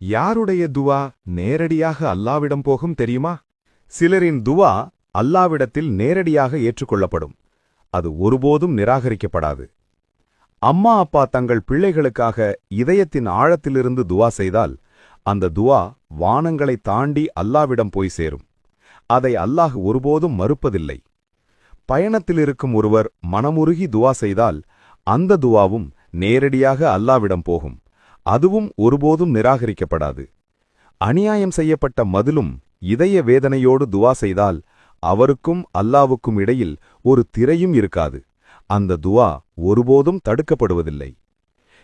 யாருடைய துவா நேரடியாக அல்லாவிடம் போகும் தெரியுமா? சிலரின் துவா அல்லாவிடத்தில் நேரடியாக ஏற்றுக்கொள்ளப்படும். அது ஒருபோதும் நிராகரிக்கப்படாது. அம்மா அப்பா தங்கள் பிள்ளைகளுக்காக இதயத்தின் ஆழத்திலிருந்து துவா செய்தால் அந்த துவா வானங்களை தாண்டி அல்லாவிடம் போய் சேரும். அதை அல்லாஹ் ஒருபோதும் மறுப்பதில்லை. பயணத்தில் இருக்கும் ஒருவர் மனமுருகி துவா செய்தால் அந்த துவாவும் நேரடியாக அல்லாவிடம் போகும். அதுவும் ஒருபோதும் நிராகரிக்கப்படாது. அநியாயம் செய்யப்பட்ட மதிலும் இதய வேதனையோடு துவா செய்தால் அவருக்கும் அல்லாவுக்கும் இடையில் ஒரு திரையும் இருக்காது. அந்த துவா ஒருபோதும் தடுக்கப்படுவதில்லை.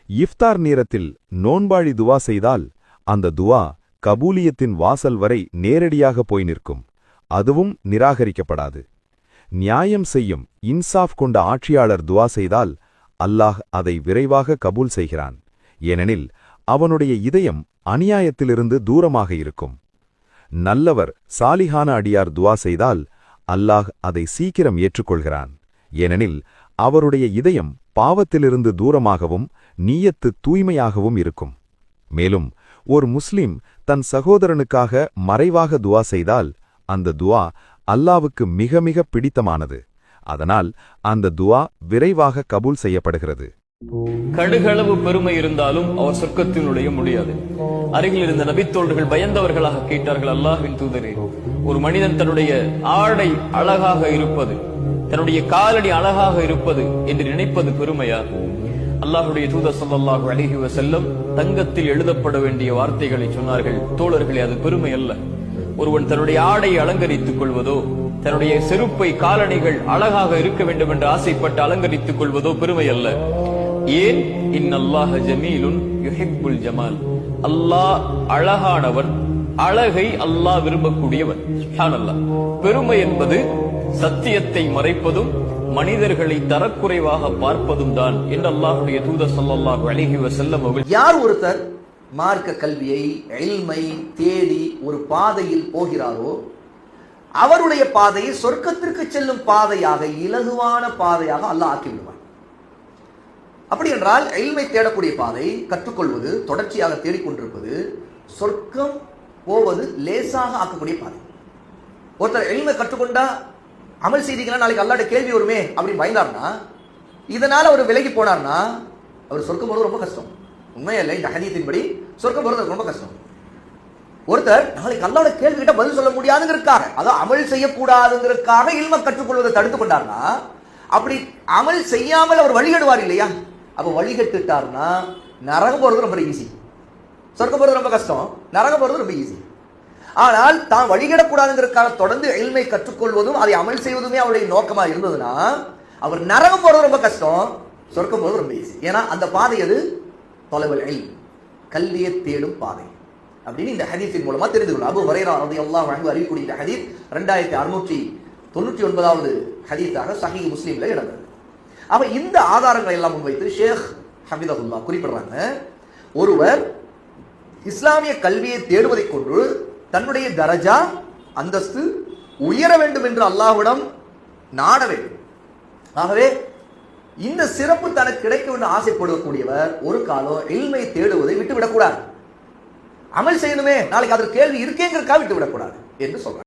இஃப்தார் நேரத்தில் நோன்பாழி துவா செய்தால் அந்த துவா கபூலியத்தின் வாசல் வரை நேரடியாக போய் நிற்கும். அதுவும் நிராகரிக்கப்படாது. நியாயம் செய்யும் இன்சாஃப் கொண்ட ஆட்சியாளர் துவா செய்தால் அல்லாஹ் அதை விரைவாக கபூல் செய்கிறான். ஏனெனில் அவனுடைய இதயம் அநியாயத்திலிருந்து தூரமாக இருக்கும். நல்லவர் சாலிஹான அடியார் துவா செய்தால் அல்லாஹ் அதை சீக்கிரம் ஏற்றுக்கொள்கிறான். ஏனெனில் அவருடைய இதயம் பாவத்திலிருந்து தூரமாகவும் நீயத்து தூய்மையாகவும் இருக்கும். மேலும் ஒரு முஸ்லிம் தன் சகோதரனுக்காக மறைவாக துவா செய்தால் அந்த துவா அல்லாவுக்கு மிக மிக பிடித்தமானது. அதனால் அந்த துவா விரைவாக கபூல் செய்யப்படுகிறது. கடுகளவு பெருமை இருந்தாலும் அவர் சொர்க்கத்தினுடைய முடியாது. அருகில் இருந்த நபித்தோழர்கள் பயந்தவர்களாக கேட்டார்கள் அல்லாஹின் தூதரே ஒரு மனிதன் தன்னுடைய ஆடை அழகாக இருப்பது தன்னுடைய காலடி அழகாக இருப்பது என்று நினைப்பது பெருமையா? அல்லாஹுடைய தூதர் சொல்லல்லாஹு அழகி செல்லும் தங்கத்தில் எழுதப்பட வேண்டிய வார்த்தைகளை சொன்னார்கள். தோழர்களே அது பெருமை அல்ல ஒருவன் தன்னுடைய ஆடையை அலங்கரித்துக் கொள்வதோ தன்னுடைய செருப்பை காலணிகள் அழகாக இருக்க வேண்டும் என்று ஆசைப்பட்டு அலங்கரித்துக் கொள்வதோ பெருமை அல்ல ஏன்? இன்னல்லாஹ ஜமீலுன் யுஹிப்புல் ஜமால். அல்லாஹ் அழகானவன் அழகை அல்லாஹ் விரும்பக்கூடியவன். பெருமை என்பது சத்தியத்தை மறைப்பதும் மனிதர்களை தரக்குறைவாக பார்ப்பதும் தான் என்று அல்லாஹுடைய தூத ஸல்லல்லாஹு அழகி வஸல்லம் அவர்கள் யார் ஒருத்தர் மார்க்க கல்வியை எல்மை தேடி ஒரு பாதையில் போகிறாரோ அவருடைய பாதையை சொர்க்கத்திற்கு செல்லும் பாதையாக இலகுவான பாதையாக அல்லாஹ் ஆக்கிவிடுவான் அப்படி என்றால் எல்மை தேடக்கூடிய பாதை கற்றுக்கொள்வது தொடர்ச்சியாக தேடிக்கொண்டிருப்பது சொர்க்கம் போவது லேசாக ஆக்கக்கூடிய பாதை. ஒருத்தர் எல்மை கற்றுக்கொண்டா அமல் செய்தீங்கன்னா நாளைக்கு அல்லாட கேள்வி வருமே அப்படின்னு பயந்தார்னா இதனால அவர் விலகி போனார்னா அவர் சொர்க்கம் போறது ரொம்ப கஷ்டம். உண்மையில்லை இந்த ஹதீத்தின்படி சொர்க்கம் போறது ரொம்ப கஷ்டம். ஒருத்தர் நாளைக்கு அல்லாட கேள்வி கிட்ட பதில் சொல்ல முடியாதுங்கிறதுக்காக அதாவது அமல் செய்யக்கூடாதுங்கிறதுக்காக இல்ம கற்றுக்கொள்வதை தடுத்து கொண்டார்னா அப்படி அமல் செய்யாமல் அவர் வழிகடுவார் இல்லையா? அப்போ வழிகட்டுட்டார்னா நரகம் போறது ரொம்ப ஈஸி சொர்க்கம் போறது ரொம்ப கஷ்டம். நரகம் போறது ரொம்ப ஈஸி ஆனால் தான் வழிகிடக்கூடாதுங்கிறதுக்கான தொடர்ந்து எளிமை கற்றுக்கொள்வதும் அதை அமல் செய்வதுமே அவருடைய நோக்கமாக இருந்ததுன்னா அவர் நரகம் போறது ரொம்ப கஷ்டம் சொர்க்கம் போறது ரொம்ப ஈஸி ஏன்னா அந்த பாதை அது தொலைவில் எல் கல்வியை தேடும் பாதை. அப்படின்னு இந்த ஹதீஸின் மூலமா தெரிந்து கொள்ளும். அபு வரைரா அதை எல்லாம் வழங்கு அறிவிக்கூடிய ஹதீஸ் ரெண்டாயிரத்தி அறுநூற்றி தொண்ணூற்றி ஒன்பதாவது ஹதீஸாக சஹி முஸ்லீம்ல இடம்பெறும் அப்ப இந்த ஆதாரங்களை எல்லாம் முன்வைத்து ஷேக் ஹமிதகுல்லா குறிப்பிடுறாங்க. ஒருவர் இஸ்லாமிய கல்வியை தேடுவதைக் கொண்டு தன்னுடைய தரஜா அந்தஸ்து உயர வேண்டும் என்று அல்லாஹ்விடம் நாட வேண்டும். ஆகவே இந்த சிறப்பு தனக்கு கிடைக்கும் என்று ஆசைப்படக்கூடியவர் ஒரு காலம் எல்மை தேடுவதை விட்டு விடக்கூடாது அமல் செய்யணுமே நாளைக்கு அதற்கு கேள்வி இருக்கேங்கிறக்கா விட்டு விடக்கூடாது என்று சொல்றார்